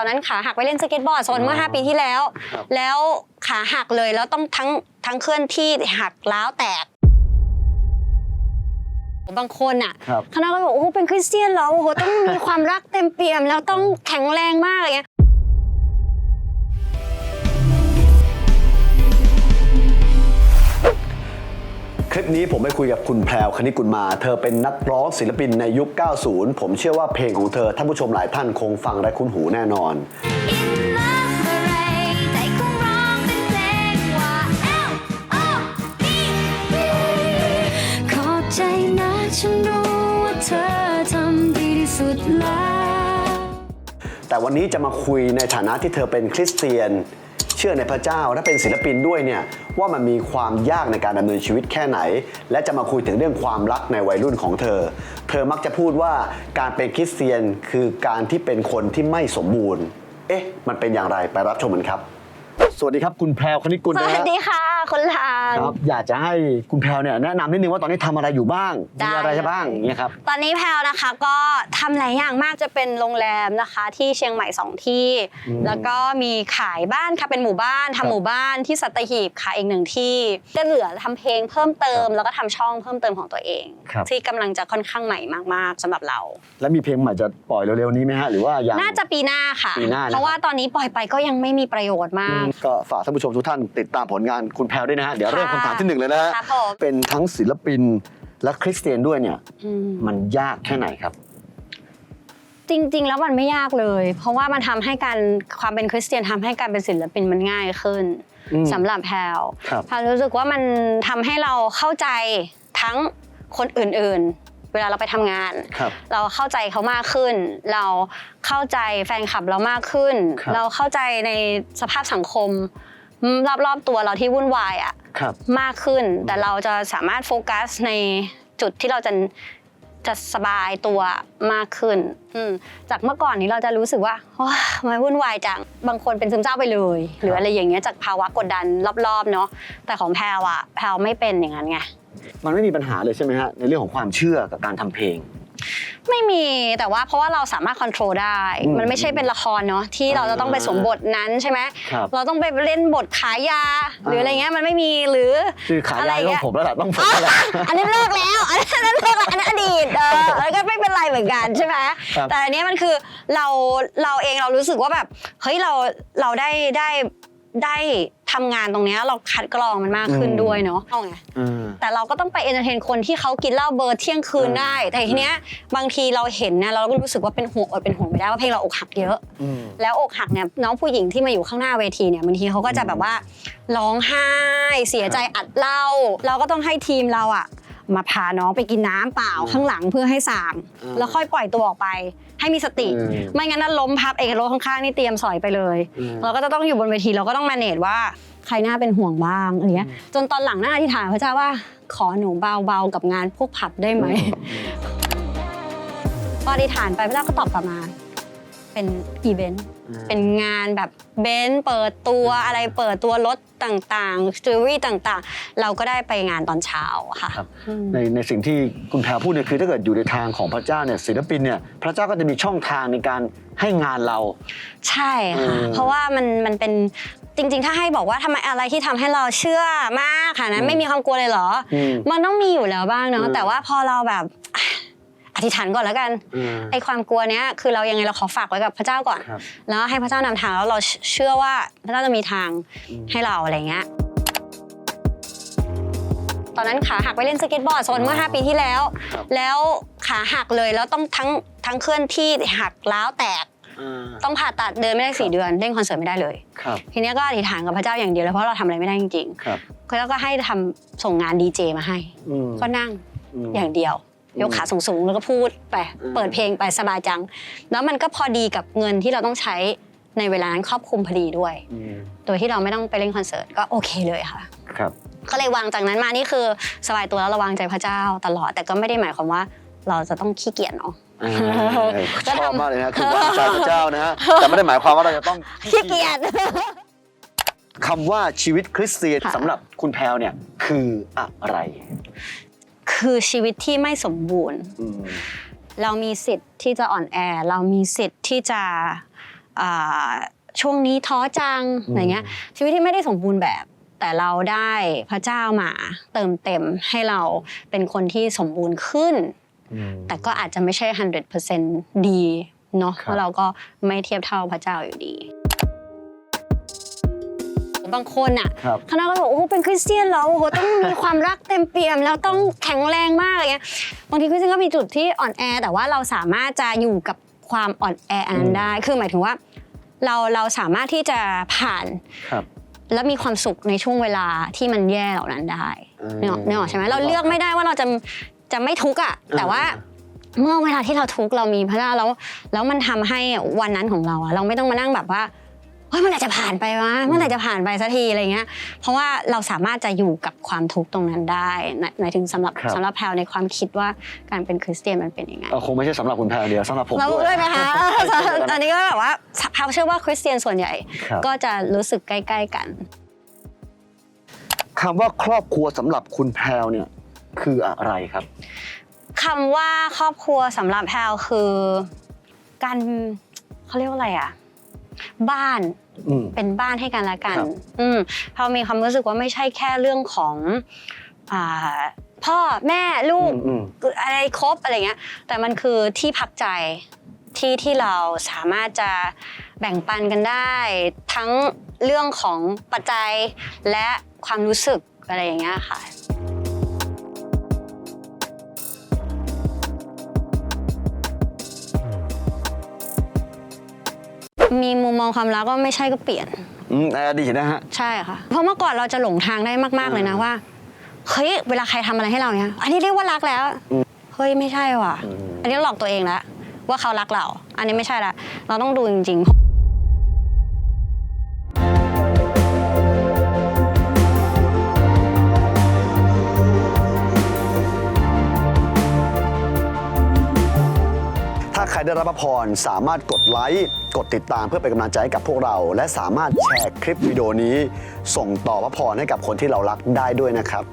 อนนั้นขาหักไปเล่นสเก็ตบอร์ดโซนเมื่ออ๋อ5ปีที่แล้วครับแล้วขาหักเลยแล้วต้องทั้งทั้งเคลื่อนที่หักล้าวแตกบางคนอะครับคณะก็บอกโอ้โหเป็นคริสเตียนเหรอโอ้โหต้องมีความรักเต็มเปี่ยม แล้วต้องแข็งแรงมากอะไรเงี้ย คลิปนี้ผมไปคุยกับคุณแพรวคณิตกุลมา เธอเป็นนักร้องศิลปินในยุค 90 ผมเชื่อว่าเพลงของเธอท่านผู้ชมหลายท่านคงฟังและคุ้นหูแน่นอนอินเลิฟอะไรใจคงร้องเป็นเพลงว่า L O V E ขอบใจนะฉันรู้ว่าเธอทำดีที่สุดแล้ว แต่วันนี้จะมาคุยในฐานะที่เธอเป็นคริสเตียน เชื่อในพระเจ้าและเป็นศิลปินด้วยเนี่ยว่ามันมีความยากในการดำเนินชีวิตแค่ไหน และจะมาคุยถึงเรื่องความรักในวัยรุ่นของเธอ เธอมักจะพูดว่าการเป็นคริสเตียนคือการที่เป็นคนที่ไม่สมบูรณ์ เอ๊ะ มันเป็นอย่างไรไปรับชมกันครับ สวัสดีครับคุณแพรวคณิตกุลสนะวัสฮะดีค่ะคุณลาน ครับอยากจะให้คุณแพรวเนี่ยแนะนำนิดนึงว่าตอนนี้ทำอะไรอยู่บ้างได้ มีอะไรบ้างอย่างเงี้ยครับ ตอนนี้แพลวนะคะก็ทำหลายอย่างมากจะเป็นโรงแรมนะคะ ที่เชียงใหม่สองที่ อืมแล้วก็มีขายบ้านค่ะเป็นหมู่บ้านครัทำบ หมู่บ้านที่สัตหีบค่ะอีกหนึ่งที่ก็เหลือทำเพลงเพิ่มเติม แล้วก็ทำช่องเพิ่มเติมของตัวเอง ครับ ที่กำลังจะค่อนข้างใหม่มากๆสำหรับเรา แล้วมีเพลงใหม่จะปล่อยเร็วๆนี้ไหมฮะหรือว่ายัง น่าจะปีหน้าค่ะ ปีหน้านะครับ เพราะว่าตอนนี้ปล่อยไปก็ยังไม่มีประโยชน์มาก ก็ฝากท่านผู้ชมทุกท่านติดตามผลงานคุณแพรวด้วยนะฮะเดี๋ยวเริ่มค่ะคำถามที่หนึ่งเลยนะฮะ ครับผม เป็นทั้งศิลปินและคริสเตียนด้วยเนี่ย อืม มันยากแค่ไหนครับ จริงๆ แล้วมันไม่ยากเลย เพราะว่ามันทำให้การความเป็นคริสเตียนทำให้การเป็นศิลปินมันง่ายขึ้นอืมสำหรับแพลวครับ แพลวรู้สึกว่ามันทำให้เราเข้าใจทั้งคนอื่นๆ เวลาเราไปทำงาน ครับ เราเข้าใจเขามากขึ้น เราเข้าใจแฟนคลับเรามากขึ้น ครับ เราเข้าใจในสภาพสังคม รอบๆตัวเราที่วุ่นวายอะครับมากขึ้น แต่เราจะสามารถโฟกัสในจุดที่เราจะจะสบายตัวมากขึ้นอืมจากเมื่อก่อนนี้เราจะรู้สึกว่าโอ๊ยทำไมวุ่นวายจัง บางคนเป็นซึมเศร้าไปเลย หรืออะไรอย่างเงี้ยจากภาวะกดดันรอบๆเนาะ แต่ของแพรวอะแพรวไม่เป็นอย่างนั้นไง มันไม่มีปัญหาเลยใช่ไหมฮะในเรื่องของความเชื่อกับการทำเพลง ไม่มีแต่ว่าเพราะว่าเราสามารถควบคุมได้อืมมันไม่ใช่เป็นละครเนาะที่เราจะต้องไปสวมบทนั้นใช่ไหมครับเราต้องไปเล่นบทขายยา หรืออะไรเงี้ยมันไม่มีหรือคือขายอะไรยายต้องเงี้ยผมแล้วล่ะต้องผมแล้วล่ะอันนี้เลิกแล้ว อันนั้นเลิกแล้วอันนั้นอดีตเออแล้วก็ไม่เป็นไรเหมือนกันใช่ไหมครับแต่อันเนี้ยมันคือเราเราเองเรารู้สึกว่าแบบเฮ้ยเราเราได้ได้ได้ ทำงานตรงเนี้ยเราคัดกรองมันมากขึ้นด้วยเนาะเอาไงอืมแต่เราก็ต้องไปเอนเตอร์เทนคนที่เขากินเหล้าเบอร์เที่ยงคืนอืมได้ แต่ทีเนี้ยบางทีเราเห็นเนี่ยเราก็รู้สึกว่าเป็นห่วงอดเป็นห่วงไม่ได้ว่าเพลงเราอกหักเยอะอืมแล้วอกหักเนี่ยน้องผู้หญิงที่มาอยู่ข้างหน้าเวทีเนี่ยบางทีเขาก็จะแบบว่าร้องไห้เสียใจอัดเหล้าเราก็ต้องให้ทีมเราอะมาพาน้องไปกินน้ำเปล่าอืมข้างหลังเพื่อให้สางอืมแล้วค่อยปล่อยตัวออกไป ให้มีสติอืมไม่งั้นน่ะล้มพับเอกรถข้างๆนี่เตรียมสอยไปเลยอืมเราก็จะต้องอยู่บนเวทีเราก็ต้องมาเนตว่าใครน่าเป็นห่วงบ้างอะไรเงี้ยจนตอนหลังหน้าที่ถามพระเจ้าว่าขอหนูเบาๆกับงานพวกผับได้ไหมพออธิษฐานไปพระเจ้าก็ตอบกลับมา เป็นอีเวนต์อืมเป็นงานแบบเบนซ์เปิดตัวอะไรเปิดตัวรถต่างๆจูรี่ต่างๆ เราก็ได้ไปงานตอนเช้าค่ะครับอืมในในสิ่งที่คุณแพรพูดเนี่ยคือถ้าเกิดอยู่ในทางของพระเจ้าเนี่ยศิลปินเนี่ยพระเจ้าก็จะมีช่องทางในการให้งานเรา ใช่ค่ะอืมเพราะว่ามันมันเป็นจริงๆ ถ้าให้บอกว่าทำไมอะไรที่ทำให้เราเชื่อมากค่ะนั้นอืมไม่มีความกลัวเลยเหรอออืมมันต้องมีอยู่แล้วบ้างเนาะอืมแต่ว่าพอเราแบบอะอ ธิษฐานก่อนแล้วกันอืมไอ้ความกลัวเนี้ยคือเรายังไงเราขอฝากไว้กับพระเจ้าก่อนครับแล้วให้พระเจ้านำทางแล้วเราเชื่อว่าพระเจ้าจะมีทางอืมให้เราอะไรเงี้ยตอนนั้นขาหักไปเล่นสเก็ตบอร์ดโซนเมื่อ 5 ปีที่แล้วครับแล้วขาหักเลยแล้วต้องทั้งทั้งเคลื่อนที่หักล้าวแตกอ่าต้องผ่าตัดเดินไม่ได้สี่เดือนเล่นคอนเสิร์ตไม่ได้เลยครับทีเนี้ยก็อธิษฐานกับพระเจ้าอย่างเดียวเลยเพราะเราทำอะไรไม่ได้จริงครับๆแล้วก็ให้ทำส่งงานดีเจมาให้อืมก็นั่งมอย่างเดียวอืม ยกขาสูงๆ แล้วก็พูดไปอืมเปิดเพลงไปสบายจัง แล้วมันก็พอดีกับเงินที่เราต้องใช้ในเวลานั้นครอบคลุมพอดีด้วยอืมโดยที่เราไม่ต้องไปเล่นคอนเสิร์ตก็โอเคเลยค่ะครับก็เลยวางจากนั้นมานี่คือสบายตัวแล้วระวางใจพระเจ้าตลอด แต่ก็ไม่ได้หมายความว่าเราจะต้องขี้เกียจเนาะอ่าก็ชทำอบมากเลยนะคือวางใจพระเจ้านะฮะแต่ไม่ได้หมายความว่าเราจะต้องขี้เกียจคำว่าชีวิตคริสเตียนค่ะสำหรับคุณแพรวเนี่ยคืออะไร คือชีวิตที่ไม่สมบูรณ์อืมเรามีสิทธิ์ที่จะอ่อนแอ เรามีสิทธิ์ที่จะอ่าช่วงนี้ท้อจังอะไรเงี้ยชีวิตที่ไม่ได้สมบูรณ์แบบแต่เราได้พระเจ้ามาเติมเต็มให้เราเป็นคนที่สมบูรณ์ขึ้น แต่ก็อาจจะไม่ใช่ 100%ดีเนาะครับเพราะเราก็ไม่เทียบเท่าพระเจ้าอยู่ดี บางคนอะครับข้างนอกก็บอกโอ้โหเป็นคริสเตียนเหรอโอ้โหต้องมีความรักเต็มเปี่ยม แล้วต้องแข็งแรงมากอะไรเงี้ยบางทีคริสเตียนก็มีจุดที่อ่อนแอ แต่ว่าเราสามารถจะอยู่กับความอ่อนแออันนั้นได้ คือหมายถึงว่า เราเราสามารถที่จะผ่านครับแล้วมีความสุขในช่วงเวลาที่มันแย่เหล่านั้นได้อืมเนกออกนึกออกใช่ไหมเราเลือกไม่ได้ว่าเราจะจะไม่ทุกข์อะแต่ว่า เมื่อเวลาที่เราทุกข์เรามีพระเจ้าแล้วแล้วมันทำให้วันนั้นของเราอะเราไม่ต้องมานั่งแบบว่า เฮ้ยเมื่อไหร่จะผ่านไปวะเมื่อไหร่จะผ่านไปสักทีอะไรเงี้ย เพราะว่าเราสามารถจะอยู่กับความทุกข์ตรงนั้นได้หมายหมายถึงสำหรับครับสำหรับแพลวในความคิดว่าการเป็นคริสเตียนมันเป็นยังไงเอ่อคงไม่ใช่สำหรับคุณแพรเดียวสำหรับผมเราด้วยด้วยไหมคะอันนี้ก็แบบว่าแพลวเชื่อว่าคริสเตียนส่วนใหญ่ครับก็จะรู้สึกใกล้ ๆกันคำว่าครอบครัวสำหรับคุณแพรเนี่ยคืออะไรครับคำว่าครอบครัวสำหรับแพลวคือ การเขาเรียกว่าอะไรอะ บ้านอืม เป็นบ้านให้กันและกัน ครับ อืมแพลวมีความรู้สึกว่าไม่ใช่แค่เรื่องของอ่าพ่อแม่ลูก อืม อะไรครบอะไรเงี้ย แต่มันคือที่พักใจที่ที่เราสามารถจะแบ่งปันกันได้ ทั้งเรื่องของปัจจัยและความรู้สึกอะไรอย่างเงี้ยค่ะ มีมุมมองความรักก็ไม่ใช่ก็เปลี่ยน อืมในอดีตนะฮะ ใช่ค่ะ เพราะเมื่อก่อนเราจะหลงทางได้มากๆเลยนะว่า เฮ้ย เวลาใครทำอะไรให้เราเนี้ยอันนี้เรียกว่ารักแล้ว เฮ้ย ไม่ใช่ว่ะอืมอันนี้หลอกตัวเองแล้วว่าเขารักเรา อันนี้ไม่ใช่ละ เราต้องดูจริง ๆ ใครได้รับพระพรสามารถกดไลค์กดติดตามเพื่อเป็นกำลังใจให้กับพวกเรา และสามารถแชร์คลิปวิดีโอนี้ ส่งต่อพระพรให้กับคนที่เรารักได้ด้วยนะครับ